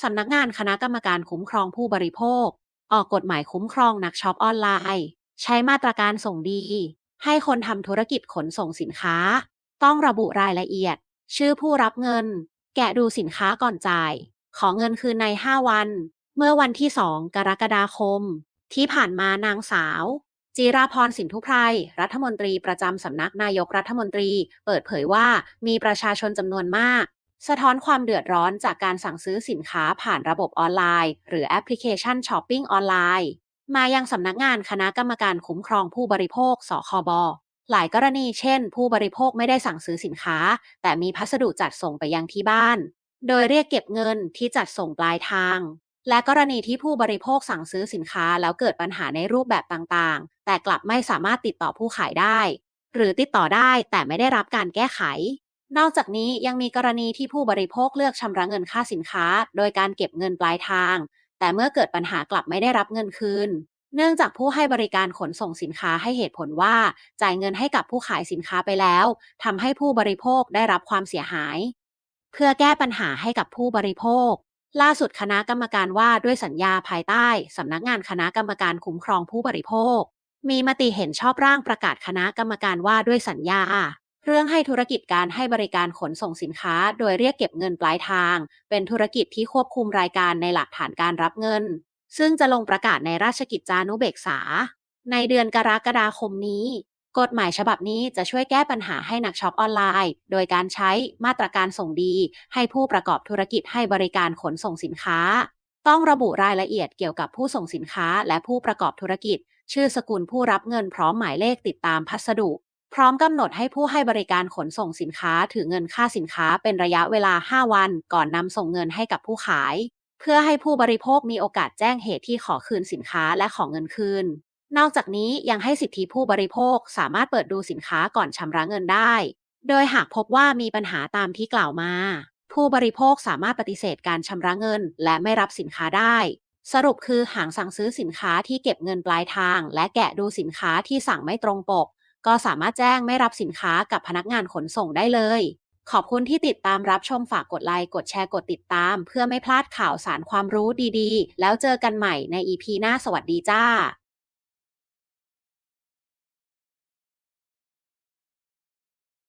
สำนักงานคณะกรรมการคุ้มครองผู้บริโภค ออกกฎหมายคุ้มครองนักช็อปออนไลน์ ใช้มาตรการส่งดี ให้คนทำธุรกิจขนส่งสินค้า ต้องระบุรายละเอียด ชื่อผู้รับเงิน แกะดูสินค้าก่อนจ่าย ขอเงินคืนใน 5 วัน เมื่อวันที่ 2 กรกฎาคม ที่ผ่านมานางสาว จีราพรสินทุไพรรัฐมนตรีประจำสำนักนายกรัฐมนตรี เปิดเผยว่ามีประชาชนจำนวนมาก สะท้อนความเดือดร้อนจากการสั่งซื้อสินค้าผ่านระบบออนไลน์ หรือแอปพลิเคชันช้อปปิ้งออนไลน์ มายังสำนักงานคณะกรรมการคุ้มครองผู้บริโภค สคบ หลายกรณีเช่น ผู้บริโภคไม่ได้สั่งซื้อสินค้า แต่มีพัสดุจัดส่งไปยังที่บ้าน โดยเรียกเก็บเงินที่จัดส่งปลายทาง และกรณีที่ผู้บริโภคสั่งซื้อสินค้าแล้วเกิดปัญหาในรูปแบบต่างๆ แต่กลับไม่สามารถติดต่อผู้ขายได้ หรือติดต่อได้แต่ไม่ได้รับการแก้ไข นอกจากนี้ยังมีกรณีที่ผู้บริโภคเลือกชำระเงินค่าสินค้า โดยการเก็บเงินปลายทาง แต่เมื่อเกิดปัญหากลับไม่ได้รับเงินคืน เนื่องจากผู้ให้บริการขนส่งสินค้าให้เหตุผลว่า จ่ายเงินให้กับผู้ขายสินค้าไปแล้วทำให้ผู้บริโภคได้รับความเสียหาย เพื่อแก้ปัญหาให้กับผู้บริโภค ล่าสุดคณะกรรมการว่าด้วยสัญญาภายใต้สำนักงานคณะกรรมการคุ้มครองผู้บริโภค มีมติเห็นชอบร่างประกาศคณะกรรมการว่าด้วยสัญญา เรื่องให้ธุรกิจการให้บริการขนส่งสินค้า โดยเรียกเก็บเงินปลายทาง เป็นธุรกิจที่ควบคุมรายการในหลักฐานการรับเงิน ซึ่งจะลงประกาศในราชกิจจานุเบกษา ในเดือนกรกฎาคมนี้ กฎหมายฉบับนี้จะช่วยแก้ปัญหาให้นักช็อปออนไลน์ โดยการใช้มาตรการส่งดี ให้ผู้ประกอบธุรกิจให้บริการขนส่งสินค้า ต้องระบุรายละเอียดเกี่ยวกับผู้ส่งสินค้าและผู้ประกอบธุรกิจ ชื่อสกุลผู้รับเงินพร้อมหมายเลขติดตามพัสดุ พร้อมกำหนดให้ผู้ให้บริการขนส่งสินค้าถือเงินค่าสินค้าเป็นระยะเวลา 5 วัน ก่อนนำส่งเงินให้กับผู้ขาย เพื่อให้ผู้บริโภคมีโอกาสแจ้งเหตุที่ขอคืนสินค้าและของเงินคืน นอกจากนี้ยังให้สิทธิผู้บริโภคสามารถเปิดดูสินค้าก่อนชำระเงินได้ โดยหากพบว่ามีปัญหาตามที่กล่าวมา ผู้บริโภคสามารถปฏิเสธการชำระเงิน และไม่รับสินค้าได้ สรุปคือหากสั่งซื้อสินค้าที่เก็บเงินปลายทาง และแกะดูสินค้าที่สั่งไม่ตรงปก ก็สามารถแจ้งไม่รับสินค้ากับพนักงานขนส่งได้เลย ขอบคุณที่ติดตามรับชมฝากกดไลค์ กดแชร์ กดติดตาม เพื่อไม่พลาดข่าวสารความรู้ดีๆ แล้วเจอกันใหม่ใน EP หน้าสวัสดีจ้า